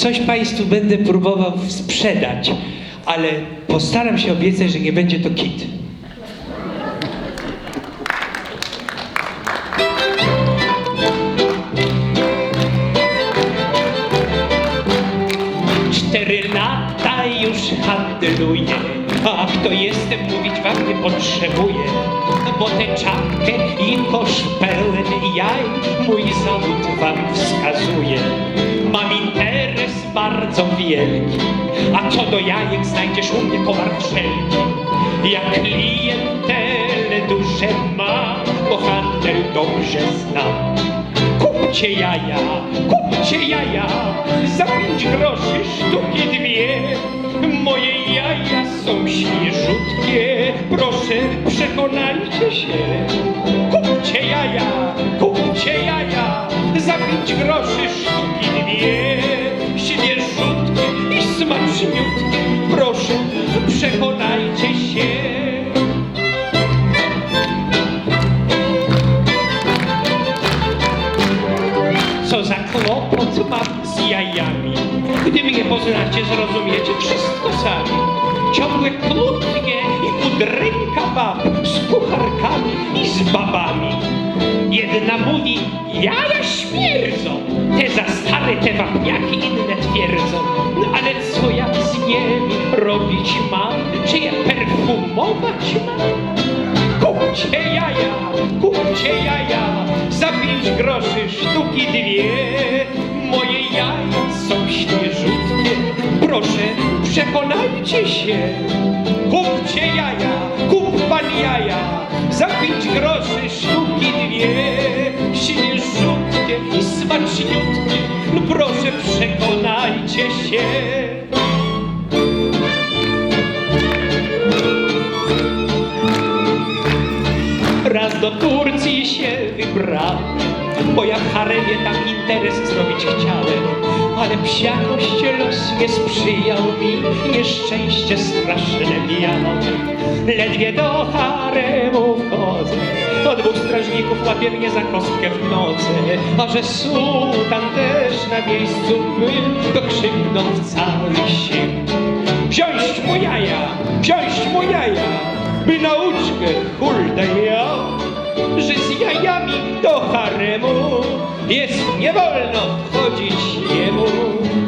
coś Państwu będę próbował sprzedać, ale postaram się obiecać, że nie będzie to kit. Cztery lata już handluję, a kto jestem mówić wam nie potrzebuję, bo tę czapkę i kosz pełen jaj mój zawód wam wskazuje. Bardzo wielki, a co do jajek znajdziesz u mnie towar wszelki. Ja klientelę duże mam, bo handel dobrze znam. Kupcie jaja, kupcie jaja, za pięć groszy sztuki dwie. Moje jaja są świeżutkie, proszę przekonajcie się. Kupcie jaja, kupcie jaja, za pięć groszy sztuki Co za kłopot mam z jajami. Gdy mnie poznacie, zrozumiecie wszystko sami. Ciągłe kłótnie i udrynka bab z kucharkami i z babami. Jedna mówi, jaja śmierdzą, te za stare, te wapniaki inne twierdzą. No ale co ja z nimi robić mam? Czy je perfumować mam? Kupcie jaja, kupcie jaja, sztuki dwie. Moje jaja są świeżutkie, proszę przekonajcie się. Kupcie jaja, kup pan jaja, za pięć groszy sztuki dwie. Świeżutkie i smaczniutkie, no proszę przekonajcie się. Raz do Turcji się wybrałem, bo ja w haremie tam interes zrobić chciałem. Ale psiakość los nie sprzyjał mi, nieszczęście straszne miałem. Ledwie do haremu wchodzę, o dwóch strażników łapie mnie za kostkę w nocy. A że sułtan też na miejscu był, to krzyknął w cały sił. Wziąć mu jaja, wziąć mu jaja, by nauczkę z jajami do haremu jest nie wolno wchodzić jemu.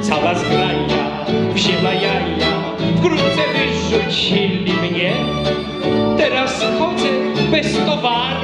Cała zgraja wzięła jaja, wkrótce wyrzucili mnie. Teraz chodzę bez towaru.